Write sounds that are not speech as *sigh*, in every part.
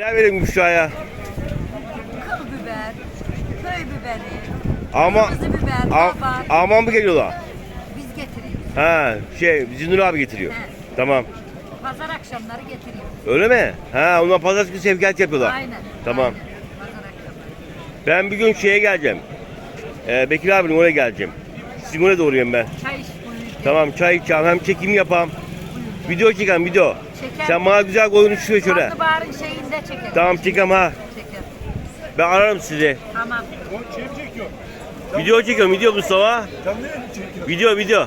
Ne vereyim Büşra'ya? Kıl biber, köy biberi, Ama kırmızı biber, Am- kabar. Alman mı geliyorlar? Biz getiriyoruz. Ha şey Zinur abi getiriyor. He. Tamam. Pazar akşamları getiriyoruz. Öyle mi? Ha onlar pazartesi günü sevkiyat yapıyorlar. Aynen. Tamam. aynen. Pazar akşamları. Ben bir gün şeye geleceğim. Ee, Bekir abinin oraya geleceğim. Sizin oraya doğruyum ben. Çay iç buyur. Tamam çay içeceğim hem çekim yapam. Video çekem video. Şeker. Sen bana güzel koyun şöyle şöyle. Karnabaharın şeyinde çekelim. Tamam çekem ha. Çeker. Ben ararım sizi. Tamam. Video çekiyorum video Mustafa. Video video.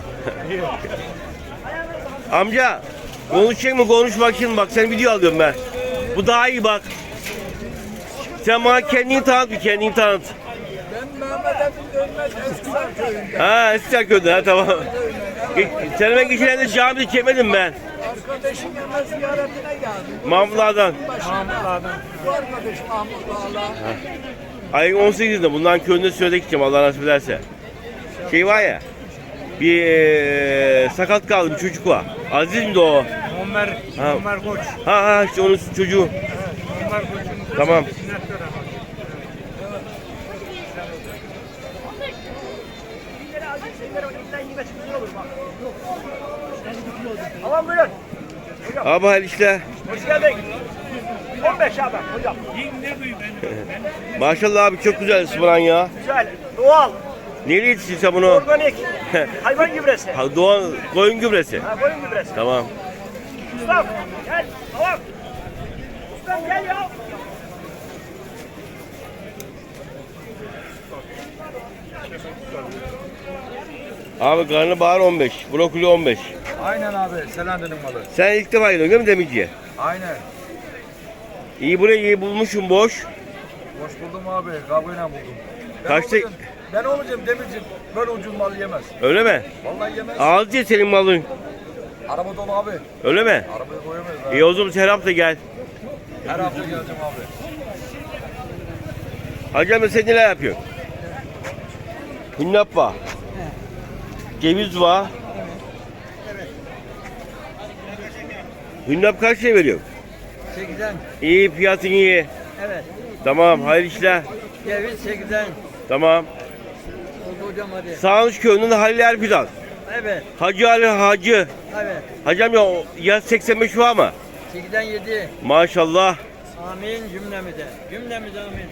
Amca konuşacak mı konuşmak için bak sen video alıyorum ben. Bu daha iyi bak. Sen bana kendini tanıt bir kendini tanıt. Ben Mehmet Emin Dönmez Eskişehir köyünde. Ha Eskişehir'de ha tamam. Seneme geçen de camide çekmedim ben. Arkadaşım hemen ziyaretine geldim. Mahmutlardan. Mahmutlardan. Bu arkadaş Mahmut. Ayın 18'inde bundan köyünde söyle gideceğim Allah nasip ederse. Şey var ya. Bir eee, sakat kaldı bir çocuk var. Aziz mi de o? Ömer, Ha. Ömer Koç. Ha ha işte onun çocuğu. Ömer Koç'un Tamam. Tamam buyurun. Abi hayırlı işler. Hoş geldin. 15 abi hocam. Maşallah abi çok güzel ıspanan ya. Güzel. Doğal. Neyle yetiştin sen bunu? Organik. *laughs* Hayvan gübresi. Ha, Doğan koyun gübresi. Ha, koyun gübresi. Tamam. Ustam gel. Tamam. Ustam gel ya. Abi karnabahar 15, brokoli 15. Aynen abi, Selahattin'in malı. Sen ilk defa gidiyorsun değil mi Demirci'ye? Aynen. İyi burayı iyi bulmuşum boş. Boş buldum abi, kavgayla buldum. Ben Kaçta- olacağım- Ben olacağım demircim, böyle ucuz mal yemez. Öyle mi? Vallahi yemez. Ağız diye senin malın. Araba dolu abi. Öyle mi? Arabaya koyamayız abi. İyi o zaman her hafta gel. Her hafta geleceğim abi. Hacı amca sen neler yapıyorsun? Hünnap var. Ceviz var. Hünnap kaç lira veriyor? 8'den. İyi fiyatın iyi. Evet. Tamam hayırlı işler. Ceviz 8'den. Tamam. Oldu hocam hadi. Sağlık köyünün Halil Erfidan. Evet. Hacı Ali Hacı. Evet. Hacı amca o yaz 85 var mı? 8'den 7. Maşallah. Amin cümlemize. Cümlemize amin.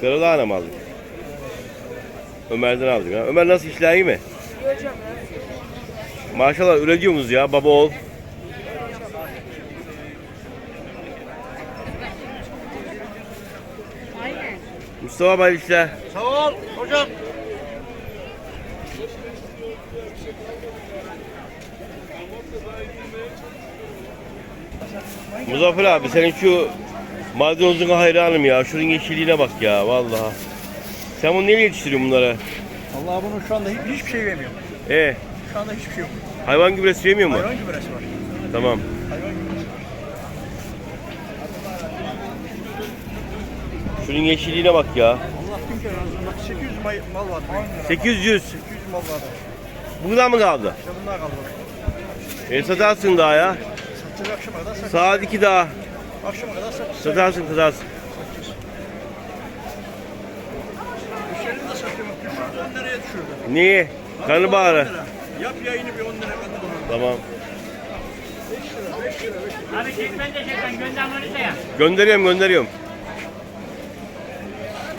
Karadağ'ına mı aldık? Ömer'den aldık ha. Ömer nasıl işler iyi mi? Maşallah üretiyorsunuz ya baba oğul. Mustafa Bey işler. Sağ ol hocam. Muzaffer abi senin şu maydanozuna hayranım ya. Şunun yeşilliğine bak ya vallahi. Sen bunu neyle yetiştiriyorsun bunları? Allah bunun şu anda hiç, hiçbir şey yemiyor. E Şu anda hiçbir şey yok. hayvan gübresi yemiyor mu? Hayvan gübresi var. Tamam. Hayvan gübresi. Şunun yeşilliğine bak ya. Allah kim kere razı Bak 800 may- mal var. 800. 800 mal var. Buradan mı kaldı? İşte bunlar kaldı. E satarsın daha ya. Satacak akşama kadar satacak. Saat 2 daha. Akşama kadar satacak. Satarsın satarsın. Müşteri de satıyorum. Düşürdü 10 liraya düşürdü. Niye? Karnabaharı. Yap yayını bir 10 lira kadar. Tamam. Abi çekmen de çekmen göndermeni de ya. Gönderiyorum gönderiyorum.